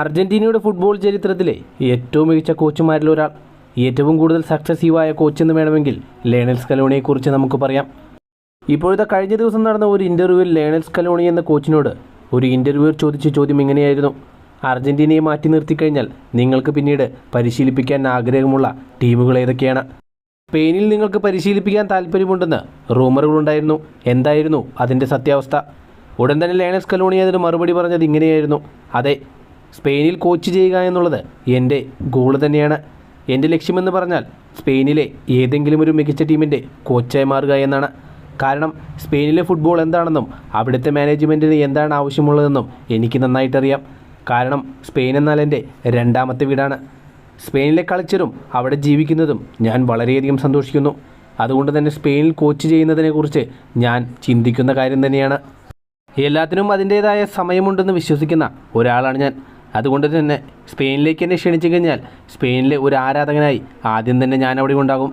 അർജന്റീനയുടെ ഫുട്ബോൾ ചരിത്രത്തിലെ ഏറ്റവും മികച്ച കോച്ചുമാരിൽ ഒരാൾ. ഏറ്റവും കൂടുതൽ സക്സസീവായ കോച്ച് എന്ന് വേണമെങ്കിൽ ലേണൽ സ്കലോണിയെക്കുറിച്ച് നമുക്ക് പറയാം. ഇപ്പോഴത്തെ കഴിഞ്ഞ ദിവസം നടന്ന ഒരു ഇന്റർവ്യൂവിൽ ലേണൽ സ്കലോണി എന്ന കോച്ചിനോട് ഒരു ഇന്റർവ്യൂവർ ചോദിച്ച ചോദ്യം ഇങ്ങനെയായിരുന്നു. അർജന്റീനയെ മാറ്റി നിർത്തിക്കഴിഞ്ഞാൽ നിങ്ങൾക്ക് പിന്നീട് പരിശീലിപ്പിക്കാൻ ആഗ്രഹമുള്ള ടീമുകൾ ഏതൊക്കെയാണ്? സ്പെയിനിൽ നിങ്ങൾക്ക് പരിശീലിപ്പിക്കാൻ താല്പര്യമുണ്ടെന്ന് റൂമറുകളുണ്ടായിരുന്നു എന്തായിരുന്നു അതിന്റെ സത്യാവസ്ഥ? ഉടൻ തന്നെ ലേണൽ സ്കലോണി അതിന് മറുപടി പറഞ്ഞത് ഇങ്ങനെയായിരുന്നു. അതെ സ്പെയിനിൽ കോച്ച് ചെയ്യുക എന്നുള്ളത് എന്റെ ഗോൾ തന്നെയാണ്. എന്റെ ലക്ഷ്യമെന്ന് പറഞ്ഞാൽ സ്പെയിനിലെ ഏതെങ്കിലും ഒരു മികച്ച ടീമിന്റെ കോച്ചായി മാറുക എന്നാണ്. കാരണം സ്പെയിനിലെ ഫുട്ബോൾ എന്താണെന്നും അവിടുത്തെ മാനേജ്മെന്റിന് എന്താണ് ആവശ്യമുള്ളതെന്നും എനിക്ക് നന്നായിട്ടറിയാം. കാരണം സ്പെയിൻ എന്നാൽ എന്റെ രണ്ടാമത്തെ വീടാണ്. സ്പെയിനിലെ കളിച്ചറും അവിടെ ജീവിക്കുന്നതും ഞാൻ വളരെയധികം സന്തോഷിക്കുന്നു. അതുകൊണ്ട് തന്നെ സ്പെയിനിൽ കോച്ച് ചെയ്യുന്നതിനെക്കുറിച്ച് ഞാൻ ചിന്തിക്കുന്ന കാര്യം തന്നെയാണ്. എല്ലാത്തിനും അതിന്റേതായ സമയമുണ്ടെന്ന് വിശ്വസിക്കുന്ന ഒരാളാണ് ഞാൻ. അതുകൊണ്ട് തന്നെ സ്പെയിനിലേക്ക് എന്നെ ക്ഷണിച്ചു കഴിഞ്ഞാൽ സ്പെയിനിലെ ഒരു ആരാധകനായി ആദ്യം തന്നെ ഞാൻ അവിടെ ഉണ്ടാകും.